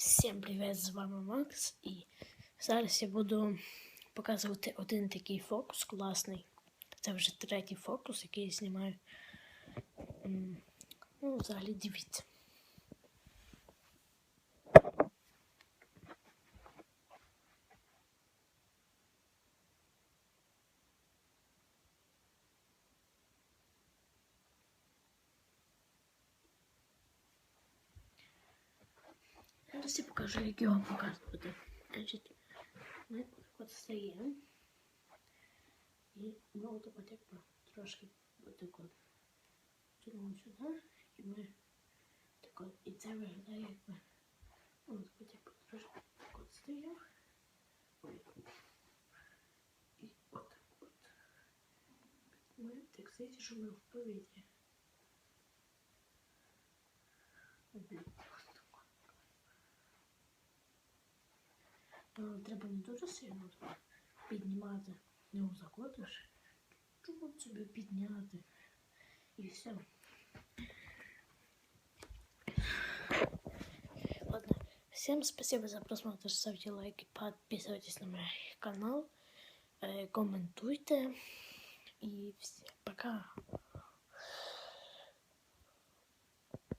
Всім привіт, з вами Макс. І зараз я буду показувати один такий фокус класний. Це вже третій фокус, який я знімаю. Ну, взагалі дивіться. Зараз я покажу, як його показувати. Значить, ми от стаємо. І ми отак от якби трошки отак от тягнемо сюди, і ми так от, і це виглядає якби ну, от от якби трошки так от стояв. Ой. І от так от. Ми так здається, що ми в повітрі. Мгм. Ну, треба не дуже сильно піднімати, не узакотиш. Чому собі підняти? І все. Ладно, всем спасибо за просмотр, ставьте лайки, подписывайтесь на мой канал, э, комментуйте и всем пока.